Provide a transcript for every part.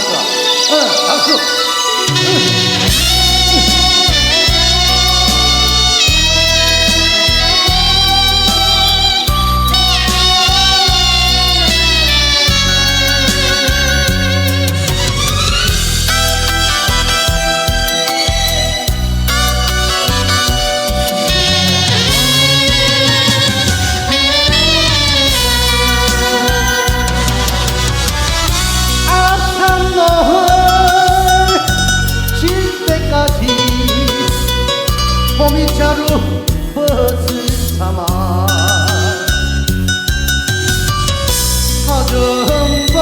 잘했어. 자루 벗을 삼아. 가정과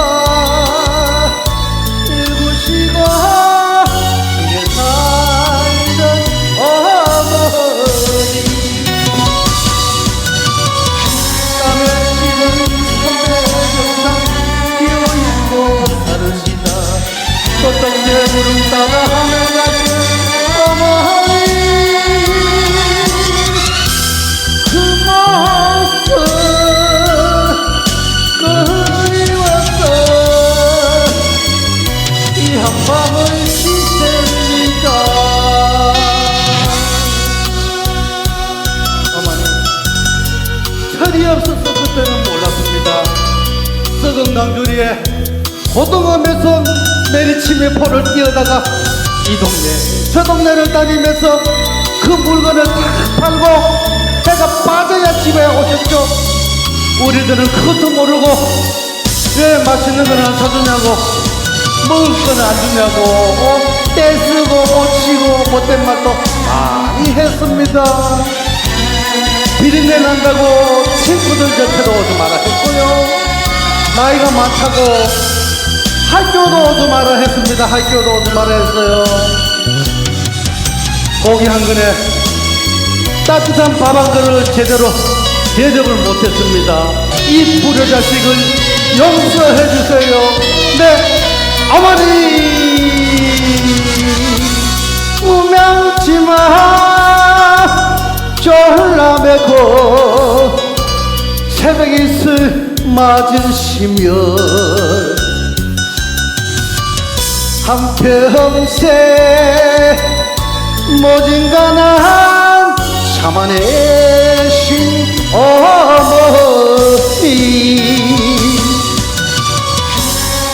일구시고 함께 살던 어머니. 땀에 찌든 선배 영상 기어있고 다르시다. 또떡내 부름 따라 하늘 썩은 강주리에 고등어면서 내리치며 포를 뛰어다가 이 동네 저 동네를 다니면서 그 물건을 다 팔고 배가 빠져야 집에 오셨죠. 우리들은 그것도 모르고 왜 맛있는 건안 사주냐고 먹을 건 안 주냐고 어? 떼쓰고 못 치고 못된 말도 많이 했습니다. 비린내 난다고 친구들 곁에도 오지 마라 했고요. 나이가 많다고 학교도 오지 마라 했습니다. 학교도 오지 마라 했어요. 고기 한 근에 따뜻한 밥 한 그릇을 제대로 대접을 못했습니다. 이 불효자식을 용서해 주세요. 네, 어머니 무명지마 졸라매고 새벽 이슬 맞으시며 한평생 모진간한 참아내신 어머니.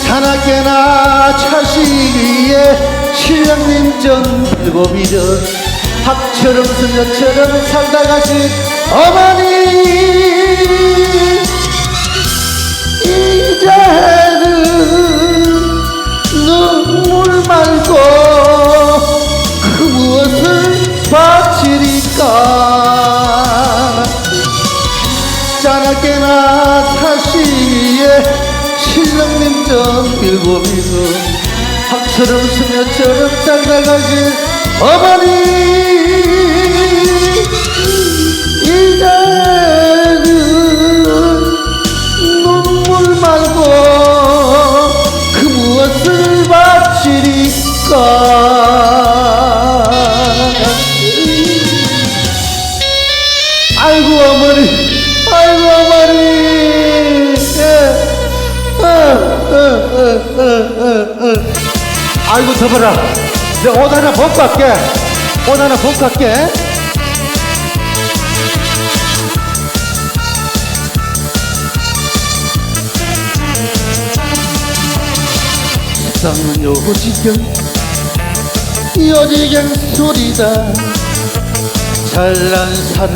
자나깨나 차시기에 신랑님 전 불고비전 학처럼 소녀처럼 살다 가신 어머니 전 일곱이고 학처럼 수녀처럼 살다가신 어머니. 이제는 눈물 말고 그 무엇을 바치리까 아이고 저봐라. 내옷 하나 벗고 갈게. 옷 하나 벗고 갈게. 세상은 요지경 요지경 소리다. 잘난 사람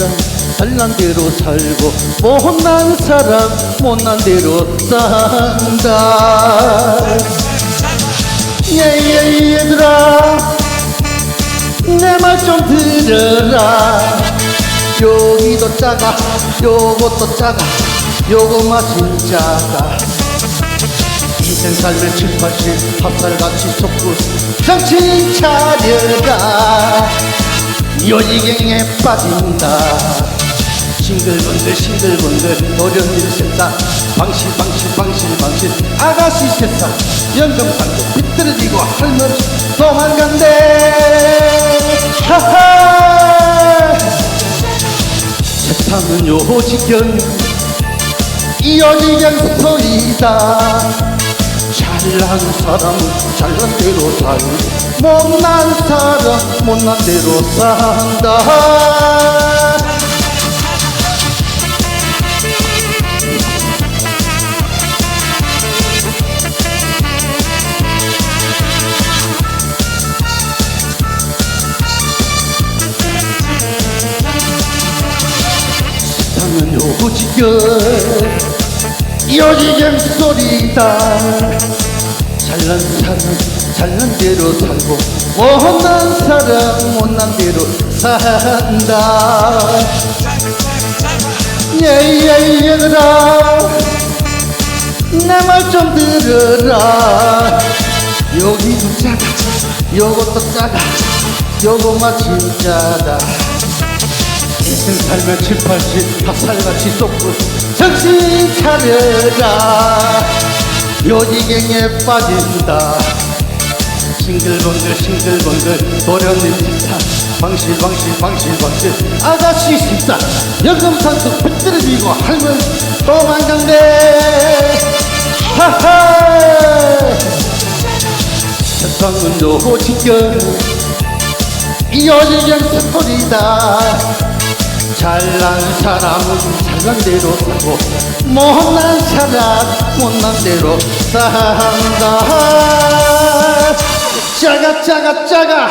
잘난 대로 살고 못난 사람 못난 대로 산다 예 예 얘들아. 내 말 좀 들어라. 여기도 작아 요것도 작아 요거 맛은 작아. 인생 살면 칠팔십 핫살같이 속고 정신 차려라. 요지경에 빠진다. 싱글벙글 싱글벙글 도련님 셋다. 방실 방실 방실 방실. 아가씨 셋다 연금상도 비뚤어지고 할머니 도망간대. 하하. 세상은 요지경 이 요지경 소리다. 잘 잘난 사람은 잘난 대로 살고 못난 사람 못난 대로 산다 오지겨 요지경 소리다. 잘난 사람 잘난 대로 살고 못난 사람 못난 대로 산다. 예예예들아 내 말 좀 들으라. 여기도 짜다 요것도 짜다 요거만 진짜다 인생 살면 칠팔십 박살같이 쏟고 정신 차려라. 요지경에 빠진다. 싱글벙글 싱글벙글 도련님 뒷타 방실 방실 방실 방실. 아가씨 식사. 연금산도 붙들어지고 할머니 도망간대. 하하! 세상은 요지경 스토리다 잘난 사람은 잘난 대로 살고 못난 사람 못난 대로 산다. 짜가 짜가 짜가